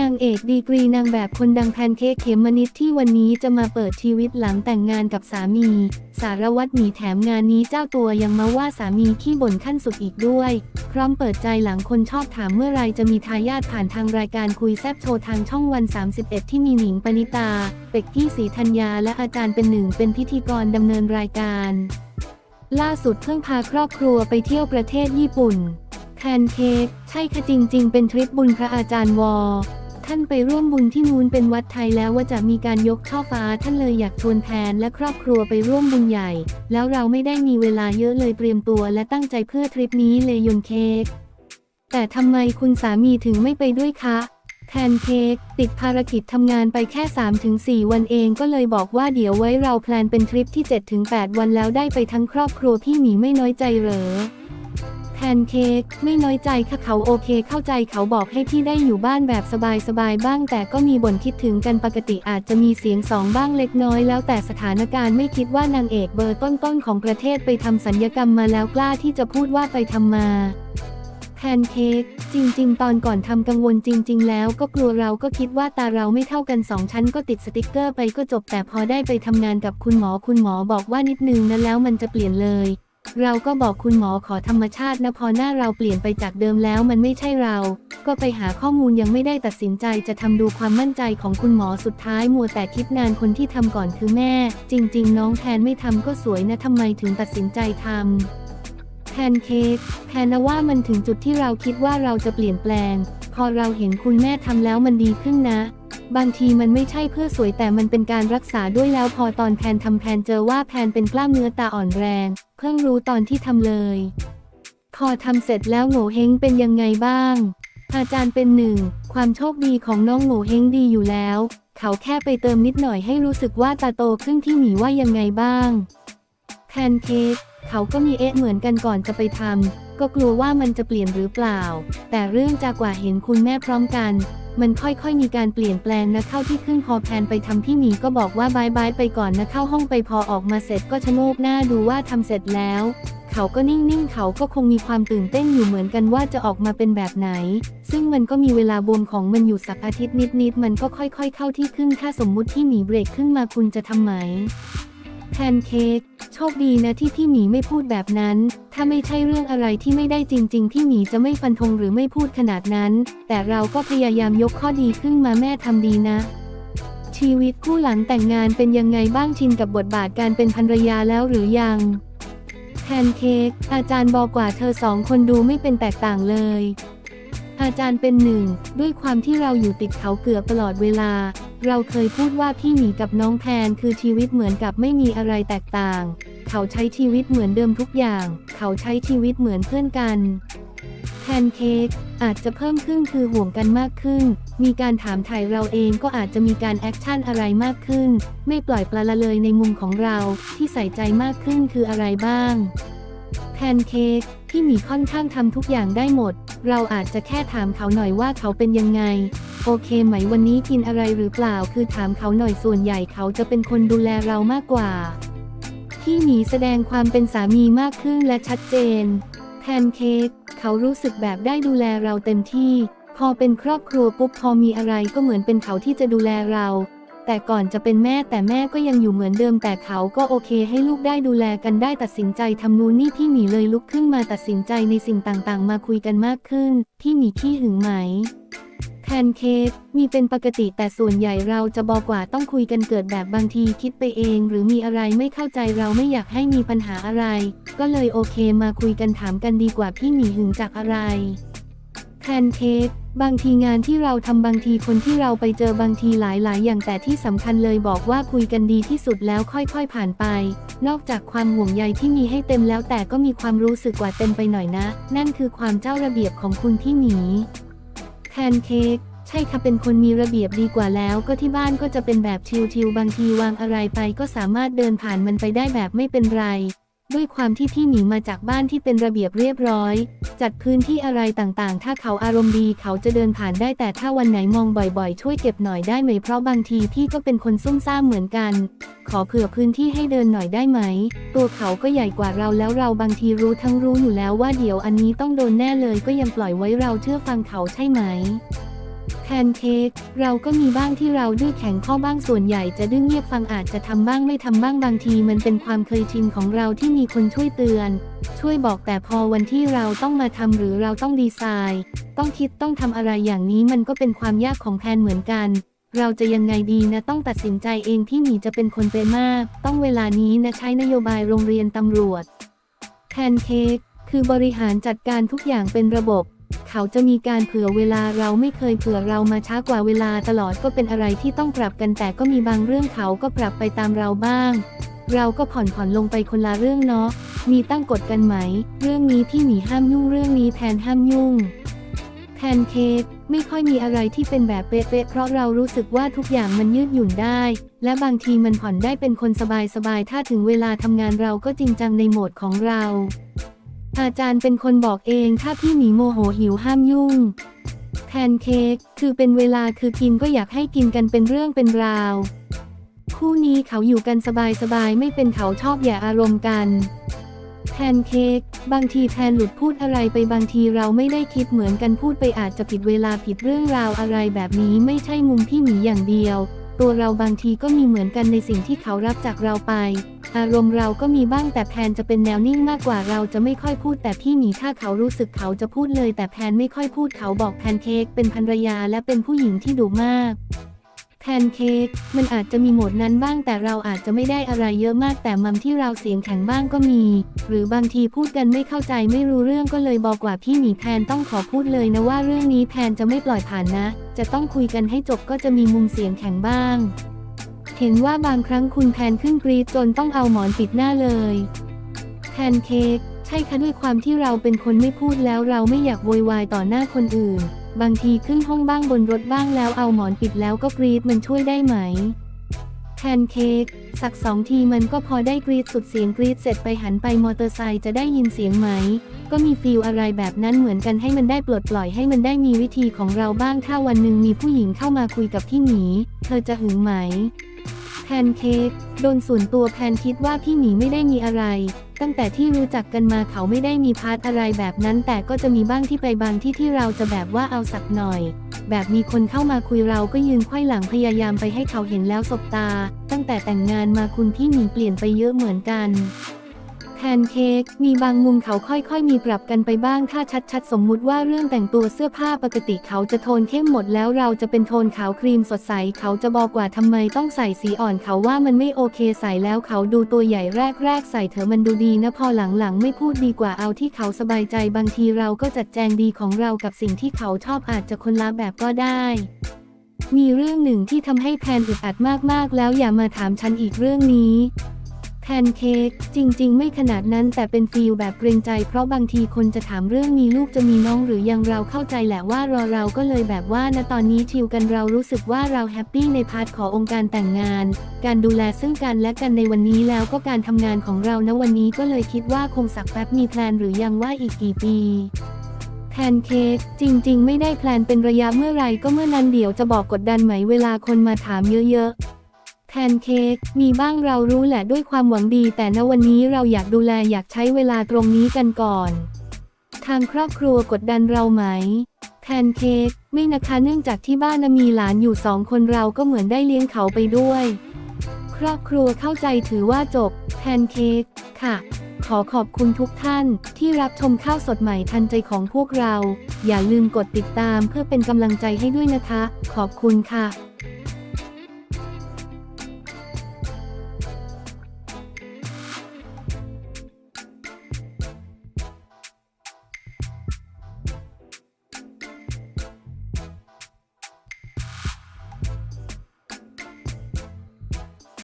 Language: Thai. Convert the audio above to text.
นางเอกดีกรีนางแบบคนดังแพนเค้กเขมมนิดที่วันนี้จะมาเปิดชีวิตหลังแต่งงานกับสามี สารวัตรหมีแถมงานนี้เจ้าตัวยังมาว่าสามีขี้บ่นขั้นสุดอีกด้วย พร้อมเปิดใจหลังคนชอบถามเมื่อไรจะมีทายาทผ่านทางรายการคุยแซบโชว์ทางช่องวัน 31 ที่มีหนิงปณิตา เป็กกี้ศรีธัญญาและอาจารย์เป็นหนึ่งเป็นพิธีกรดำเนินรายการ ล่าสุดเพิ่งพาครอบครัวไปเที่ยวประเทศญี่ปุ่นแพนเค้กใช่ค่ะจริง ๆ เป็นทริปบุญพระอาจารย์วอ ท่านไปร่วมบุญที่นูนเป็นวัดไทยแล้วว่าจะมีการยกช่อฟ้าท่านเลยอยากชวนแพนและครอบครัวไปร่วมบุญใหญ่ แล้วเราไม่ได้มีเวลาเยอะเลยเตรียมตัวและตั้งใจเพื่อทริปนี้เลยยนเค้กแต่ทำไมคุณสามีถึงไม่ไปด้วยคะแพนเค้กติดภารกิจทำงานไปแค่ 3-4 วันเองก็เลยบอกว่าเดี๋ยวไว้เราแพลนเป็นทริปที่ 7-8 วันแล้วได้ไปทั้งครอบครัวพี่หมีไม่น้อยใจเหรอ นเค้กไม่น้อยใจค่ะเขาโอเคเข้าใจเขาบอกให้พี่ได้อยู่บ้านแบบสบายๆบ้าง แต่ก็มีบ่นคิดถึงกันปกติอาจจะมีเสียงสองบ้างเล็กน้อยแล้วแต่สถานการณ์ไม่คิดว่านางเอกเบอร์ต้นๆของประเทศไปทำสัญญกรรมมาแล้วกล้าที่จะพูดว่าไปทำมาแพนเค้กจริง ๆ ตอนก่อนทำกังวลจริง ๆ แล้วก็กลัวเราก็คิดว่าตาเราไม่เท่ากันสองชั้นก็ติดสติกเกอร์ไปก็จบแต่พอได้ไปทำงานกับคุณหมอคุณหมอบอกว่านิดนึงนะแล้วมันจะเปลี่ยนเลย เราก็บอกคุณหมอขอธรรมชาตินะพอหน้าเราเปลี่ยนไปจากเดิมแล้วมันไม่ใช่เรา ก็ไปหาข้อมูลยังไม่ได้ตัดสินใจจะทำดูความมั่นใจของคุณหมอสุดท้ายมัวแต่คิดนานคนที่ทำก่อนคือแม่ จริง ๆ น้องแทนไม่ทำก็สวยนะทำไมถึงตัดสินใจทำแพนเค้กแพนนว่ามันถึงจุดที่เราคิดว่าเราจะเปลี่ยนแปลง พอเราเห็นคุณแม่ทำแล้วมันดีขึ้นนะ บางทีมันไม่ใช่เพื่อสวยแต่มันเป็นการรักษาด้วยแล้วพอตอนแพนทำแพนเจอว่าแพนเป็นกล้ามเนื้อตาอ่อนแรง เพิ่งรู้ตอนที่ทำเลย พอทำเสร็จแล้วโง่เฮงเป็นยังไงบ้าง อาจารย์เป็นหนึ่ง ความโชคดีของน้องโง่เฮงดีอยู่แล้ว เขาแค่ไปเติมนิดหน่อยให้รู้สึกว่าตาโตขึ้นที่หมีว่ายังไงบ้างแพนเค้ก เขาก็มีเอ๊ะเหมือนกันก่อนจะไปทำก็กลัวว่ามันจะเปลี่ยนหรือเปล่า แต่เรื่องจากว่าเห็นคุณแม่พร้อมกัน มันค่อยๆ มีการเปลี่ยนแปลงนะเข้าที่ขึ้นพอแพนไปทำพี่หมีก็บอกว่าบายบายไปก่อนนะเข้าห้องไปพอออกมาเสร็จก็ชะโงกหน้าดูว่าทำเสร็จแล้ว เขาก็นิ่งๆ เขาก็คงมีความตื่นเต้นอยู่เหมือนกันว่าจะออกมาเป็นแบบไหน ซึ่งมันก็มีเวลาบวมของมันอยู่สักอาทิตย์นิดๆ มันก็ค่อย ๆ เข้าที่ขึ้นถ้าสมมุติที่หมีเบรกขึ้นมาคุณจะทำไหม แพนเค้กโชคดีนะที่พี่หมีไม่พูดแบบนั้น ถ้าไม่ใช่เรื่องอะไรที่ไม่ได้จริง ๆ พี่หมีจะไม่ฟันธงหรือไม่พูดขนาดนั้น แต่เราก็พยายามยกข้อดีขึ้นมาแม่ทำดีนะ ชีวิตคู่หลังแต่งงานเป็นยังไงบ้างชินกับบทบาทการเป็นภรรยาแล้วหรือยังแพนเค้กอาจารย์บอกว่าเธอสองคนดูไม่เป็นแตกต่างเลยอาจารย์เป็นหนึ่ง ด้วยความที่เราอยู่ติดเขาเกือบตลอดเวลา เราเคยพูดว่าพี่หมีกับน้องแพนคือชีวิตเหมือนกับไม่มีอะไรแตกต่าง เขาใช้ชีวิตเหมือนเดิมทุกอย่าง เขาใช้ชีวิตเหมือนเพื่อนกันแพนเค้กอาจจะเพิ่มขึ้นคือห่วงกันมากขึ้น มีการถามถ่ายเราเองก็อาจจะมีการแอคชั่นอะไรมากขึ้น ไม่ปล่อยปละละเลยในมุมของเราที่ใส่ใจมากขึ้นคืออะไรบ้างแพนเค้กพี่หมีค่อนข้างทำทุกอย่างได้หมด เราอาจจะแค่ถามเขาหน่อยว่าเขาเป็นยังไง โอเคไหมวันนี้กินอะไรหรือเปล่า คือถามเขาหน่อยส่วนใหญ่เขาจะเป็นคนดูแลเรามากกว่าพี่หมีแสดงความเป็นสามีมากขึ้นและชัดเจน แพนเค้กเขารู้สึกแบบได้ดูแลเราเต็มที่ พอเป็นครอบครัวปุ๊บพอมีอะไรก็เหมือนเป็นเขาที่จะดูแลเรา แต่ก่อนจะเป็นแม่แต่แม่ก็ยังอยู่เหมือนเดิมแต่เขาก็โอเคให้ลูกได้ดูแลกันได้ตัดสินใจทำนู่นนี่พี่หมีเลยลุกขึ้นมาตัดสินใจในสิ่งต่างๆ มาคุยกันมากขึ้น พี่หมีขี้หึงไหมแพนเค้กมีเป็นปกติแต่ส่วนใหญ่เราจะบอกว่าต้องคุยกันเกิดแบบบางทีคิดไปเอง หรือมีอะไรไม่เข้าใจเราไม่อยากให้มีปัญหาอะไร ก็เลยโอเคมาคุยกันถามกันดีกว่าพี่หมีหึงจากอะไร แพนเค้กบางทีงานที่เราทำบางทีคนที่เราไปเจอบางทีหลายๆ อย่างแต่ที่สำคัญเลยบอกว่าคุยกันดีที่สุดแล้วค่อยๆผ่านไป นอกจากความห่วงใยที่มีให้เต็มแล้วแต่ก็มีความรู้สึกกว่าเต็มไปหน่อยนะ นั่นคือความเจ้าระเบียบของคุณพี่หมีแพนเค้กใช่ค่ะเป็นคนมีระเบียบดีกว่าแล้วก็ที่บ้านก็จะเป็นแบบชิลๆบางทีวางอะไรไปก็สามารถเดินผ่านมันไปได้แบบไม่เป็นไร ด้วยความที่พี่หมีมาจากบ้านที่เป็นระเบียบเรียบร้อย จัดพื้นที่อะไรต่างๆ ถ้าเขาอารมณ์ดีเขาจะเดินผ่านได้แต่ถ้าวันไหนมองบ่อยๆ ช่วยเก็บหน่อยได้ไหม เพราะบางทีพี่ก็เป็นคนซุ่มซ่ามเหมือนกัน ขอเผื่อพื้นที่ให้เดินหน่อยได้ไหม ตัวเขาก็ใหญ่กว่าเราแล้วเราบางทีรู้ทั้งรู้อยู่แล้วว่าเดี๋ยวอันนี้ต้องโดนแน่เลยก็ยังปล่อยไว้เราเชื่อฟังเขาใช่ไหม แพนเค้กเราก็มีบ้างที่เราดื้อแข็งข้อบ้างส่วนใหญ่จะดื้อเงียบฟังอาจจะทำบ้างไม่ทำบ้างบางทีมันเป็นความเคยชินของเราที่มีคนช่วยเตือน ช่วยบอกแต่พอวันที่เราต้องมาทำหรือเราต้องดีไซน์ ต้องคิดต้องทำอะไรอย่างนี้มันก็เป็นความยากของแพนเหมือนกัน เราจะยังไงดีนะต้องตัดสินใจเองที่หมีจะเป็นคนเปมาก ต้องเวลานี้นะใช้นโยบายโรงเรียนตำรวจแพนเค้กคือบริหารจัดการทุกอย่างเป็นระบบ เขาจะมีการเผื่อเวลาเราไม่เคยเผื่อเรามาช้ากว่าเวลาตลอดก็เป็นอะไรที่ต้องปรับกันแต่ก็มีบางเรื่องเขาก็ปรับไปตามเราบ้าง เราก็ผ่อนผ่อนลงไปคนละเรื่องเนาะมีตั้งกฎกันไหม เรื่องนี้พี่หมีห้ามยุ่งเรื่องนี้แทนห้ามยุ่งแพนเค้กไม่ค่อยมีอะไรที่เป็นแบบเป๊ะๆ เพราะเรารู้สึกว่าทุกอย่างมันยืดหยุ่นได้ และบางทีมันผ่อนได้เป็นคนสบายๆ ถ้าถึงเวลาทำงานเราก็จริงจังในโหมดของเรา อาจารย์เป็นคนบอกเองถ้าพี่หมีโมโหหิวห้ามยุ่ง แพนเค้กคือเป็นเวลาคือกินก็อยากให้กินกันเป็นเรื่องเป็นราว คู่นี้เขาอยู่กันสบายๆไม่เป็นเขาชอบอย่าอารมณ์กัน แพนเค้กบางทีแพนหลุดพูดอะไรไปบางทีเราไม่ได้คิดเหมือนกันพูดไปอาจจะผิดเวลาผิดเรื่องราวอะไรแบบนี้ไม่ใช่มุมพี่หมีอย่างเดียว ตัวเราบางทีก็มีเหมือนกันในสิ่งที่เขารับจากเราไป อารมณ์เราก็มีบ้างแต่แพนจะเป็นแนวนิ่งมากกว่าเราจะไม่ค่อยพูดแต่พี่หมีถ้าเขารู้สึกเขาจะพูดเลย แต่แพนไม่ค่อยพูดเขาบอกแพนเค้กเป็นภรรยาและเป็นผู้หญิงที่ดุมากแพนเค้กมันอาจจะมีโหมดนั้นบ้างแต่เราอาจจะไม่ได้อะไรเยอะมากแต่มัมที่เราเสียงแข็งบ้างก็มี หรือบางทีพูดกันไม่เข้าใจไม่รู้เรื่องก็เลยบอกว่าพี่หมีแพนต้องขอพูดเลยนะว่าเรื่องนี้แพนจะไม่ปล่อยผ่านนะ จะต้องคุยกันให้จบก็จะมีมุมเสียงแข็งบ้าง เห็นว่าบางครั้งคุณแพนขึ้นกรีดจนต้องเอาหมอนปิดหน้าเลยแพนเค้กใช่คะด้วยความที่เราเป็นคนไม่พูดแล้วเราไม่อยากโวยวายต่อหน้าคนอื่น บางทีขึ้นห้องบ้างบนรถบ้างแล้วเอาหมอนปิดแล้วก็กรีดมันช่วยได้ไหม พนเค้กสักสองทีมันก็พอได้กรีดสุดเสียงกรีดเสร็จไปหันไปมอเตอร์ไซค์จะได้ยินเสียงไหม ก็มีฟีลอะไรแบบนั้นเหมือนกันให้มันได้ปลดปล่อยให้มันได้มีวิธีของเราบ้างถ้าวันหนึ่งมีผู้หญิงเข้ามาคุยกับพี่หมี เธอจะหึงไหมแพนเค้กโดนส่วนตัวแพนคิดว่าพี่หมีไม่ได้มีอะไร ตั้งแต่ที่รู้จักกันมาเขาไม่ได้มีพาร์ทอะไรแบบนั้น แต่ก็จะมีบ้างที่ไปบางที่ที่เราจะแบบว่าเอาสักหน่อย แบบมีคนเข้ามาคุยเราก็ยืนไขว้หลังพยายามไปให้เขาเห็นแล้วสบตา ตั้งแต่แต่งงานมาคุณพี่หมีเปลี่ยนไปเยอะเหมือนกัน พนเค้กมีบางมุมเขาค่อยๆ มีปรับกันไปบ้างถ้าชัดๆ สมมุติว่าเรื่องแต่งตัวเสื้อผ้าปกติเขาจะโทนเข้มหมดแล้วเราจะเป็นโทนขาวครีมสดใส เขาจะบอกว่าทำไมต้องใส่สีอ่อนเขาว่ามันไม่โอเคใส่แล้วเขาดูตัวใหญ่แรกๆ ใส่เถอะมันดูดีนะพอหลังๆ ไม่พูดดีกว่าเอาที่เขาสบายใจบางทีเราก็จัดแจงดีของเรากับสิ่งที่เขาชอบอาจจะคนละแบบก็ได้มีเรื่องหนึ่งที่ทำให้แพนอึดอัดมากๆ แล้วอย่ามาถามฉันอีกเรื่องนี้ แพนเค้กจริง ๆ ไม่ขนาดนั้นแต่เป็นฟีลแบบเกรงใจ เพราะบางทีคนจะถามเรื่องมีลูกจะมีน้องหรือยังเราเข้าใจแหละว่ารอเราก็เลยแบบว่าณตอนนี้ชิวกันเรารู้สึกว่าเราแฮปปี้ในพาร์ทขององค์การแต่งงาน การดูแลซึ่งกันและกันในวันนี้แล้วก็การทำงานของเราณวันนี้ก็เลยคิดว่าคงสักแป๊บมีแพลนหรือยังว่าอีกกี่ปีแพนเค้กจริง ๆ ไม่ได้แพลนเป็นระยะเมื่อไหรก็เมื่อนั้นเดี๋ยวจะบอกกดดันไหมเวลาคนมาถามเยอะๆ แพนเค้กมีบ้างเรารู้แหละด้วยความหวังดี แต่ณวันนี้เราอยากดูแลอยากใช้เวลาตรงนี้กันก่อน ทางครอบครัวกดดันเราไหม แพนเค้กไม่นะคะเนื่องจากที่บ้านมีหลานอยู่สองคนเราก็เหมือนได้เลี้ยงเขาไปด้วย ครอบครัวเข้าใจถือว่าจบ แพนเค้กค่ะ ขอขอบคุณทุกท่านที่รับชมข้าวสดใหม่ทันใจของพวกเรา อย่าลืมกดติดตามเพื่อเป็นกำลังใจให้ด้วยนะคะ ขอบคุณค่ะ